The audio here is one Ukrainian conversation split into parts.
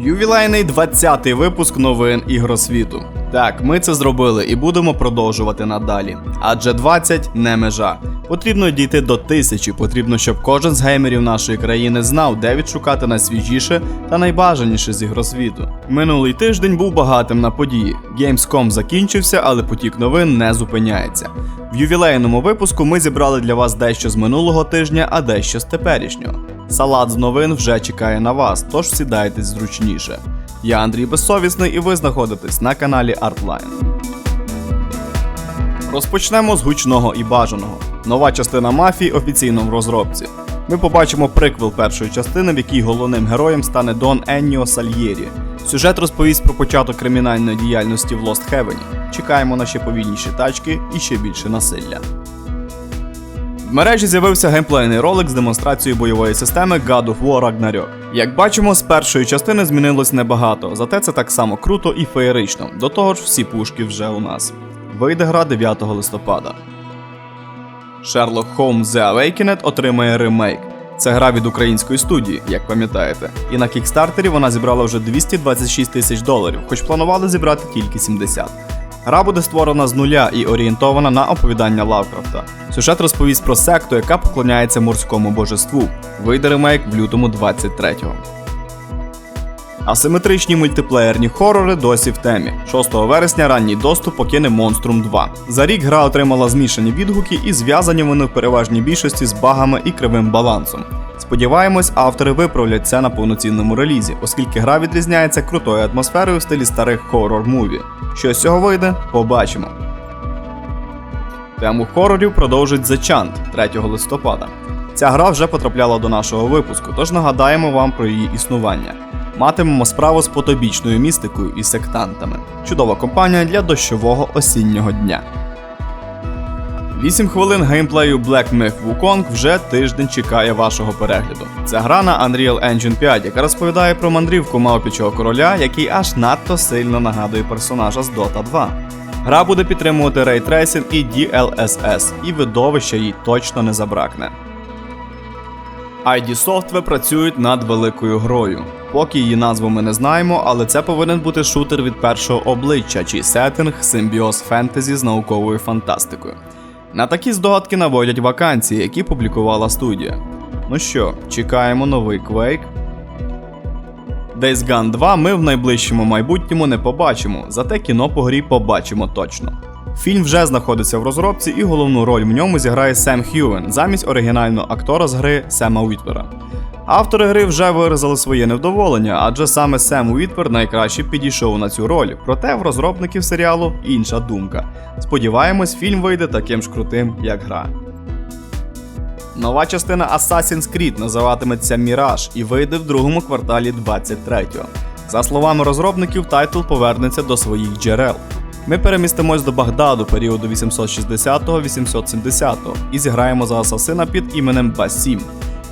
Ювілейний 20-й випуск новин ігросвіту. Так, ми це зробили і будемо продовжувати надалі. Адже 20 не межа. Потрібно дійти до тисячі. Потрібно, щоб кожен з геймерів нашої країни знав, де відшукати найсвіжіше та найбажаніше з ігросвіту. Минулий тиждень був багатим на події. Gamescom закінчився, але потік новин не зупиняється. В ювілейному випуску ми зібрали для вас дещо з минулого тижня, а дещо з теперішнього. Салат з новин вже чекає на вас, тож сідайтесь зручніше. Я Андрій Безсовісний і ви знаходитесь на каналі Artline. Розпочнемо з гучного і бажаного. Нова частина мафії офіційно в розробці. Ми побачимо приквел першої частини, в якій головним героєм стане Дон Енніо Сальєрі. Сюжет розповість про початок кримінальної діяльності в Лост Хевені. Чекаємо на ще повільніші тачки і ще більше насилля. В мережі з'явився геймплейний ролик з демонстрацією бойової системи God of War Ragnarok. Як бачимо, з першої частини змінилось небагато, зате це так само круто і феєрично. До того ж, всі пушки вже у нас. Вийде гра 9 листопада. Sherlock Holmes The Awakened отримає ремейк. Це гра від української студії, як пам'ятаєте. І на кікстартері вона зібрала вже 226 тисяч доларів, хоч планували зібрати тільки 70. Гра буде створена з нуля і орієнтована на оповідання Лавкрафта. Сюжет розповість про секту, яка поклоняється морському божеству. Вийде ремейк в лютому 23-го. Асиметричні мультиплеєрні хорори досі в темі. 6 вересня ранній доступ покине Monstrum 2. За рік гра отримала змішані відгуки і зв'язані вони в переважній більшості з багами і кривим балансом. Сподіваємось, автори виправлять це на повноцінному релізі, оскільки гра відрізняється крутою атмосферою в стилі старих хоррор-муві. Що з цього вийде, побачимо. Тему хорорів продовжить The Chant 3 листопада. Ця гра вже потрапляла до нашого випуску, тож нагадаємо вам про її існування. Матимемо справу з потобічною містикою і сектантами. Чудова компанія для дощового осіннього дня. 8 хвилин геймплею Black Myth Wukong вже тиждень чекає вашого перегляду. Це гра на Unreal Engine 5, яка розповідає про мандрівку мавпічого короля, який аж надто сильно нагадує персонажа з Dota 2. Гра буде підтримувати рейтрейсинг і DLSS, і видовища їй точно не забракне. ID Software працюють над великою грою. Поки її назву ми не знаємо, але це повинен бути шутер від першого обличчя, чий сеттинг симбіоз фентезі з науковою фантастикою. На такі здогадки наводять вакансії, які публікувала студія. Ну що, чекаємо новий Quake? Days Gone 2 ми в найближчому майбутньому не побачимо, зате кіно по грі побачимо точно. Фільм вже знаходиться в розробці, і головну роль в ньому зіграє Сем Хьюен замість оригінального актора з гри Сема Уітвера. Автори гри вже виразили своє невдоволення, адже саме Сем Уітвер найкраще підійшов на цю роль, проте в розробників серіалу інша думка. Сподіваємось, фільм вийде таким ж крутим, як гра. Нова частина Assassin's Creed називатиметься Mirage і вийде в другому кварталі 23-го. За словами розробників, тайтл повернеться до своїх джерел. Ми перемістимось до Багдаду періоду 860-870 і зіграємо за асасина під іменем Басім.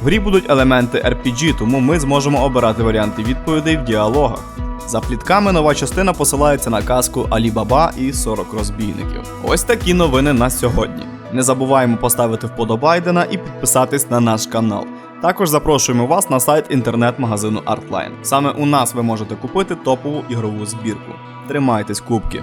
В грі будуть елементи RPG, тому ми зможемо обирати варіанти відповідей в діалогах. За плітками нова частина посилається на казку Алі Баба і 40 розбійників. Ось такі новини на сьогодні. Не забуваємо поставити вподобайдена і підписатись на наш канал. Також запрошуємо вас на сайт інтернет-магазину Artline. Саме у нас ви можете купити топову ігрову збірку. Тримайтесь, кубки!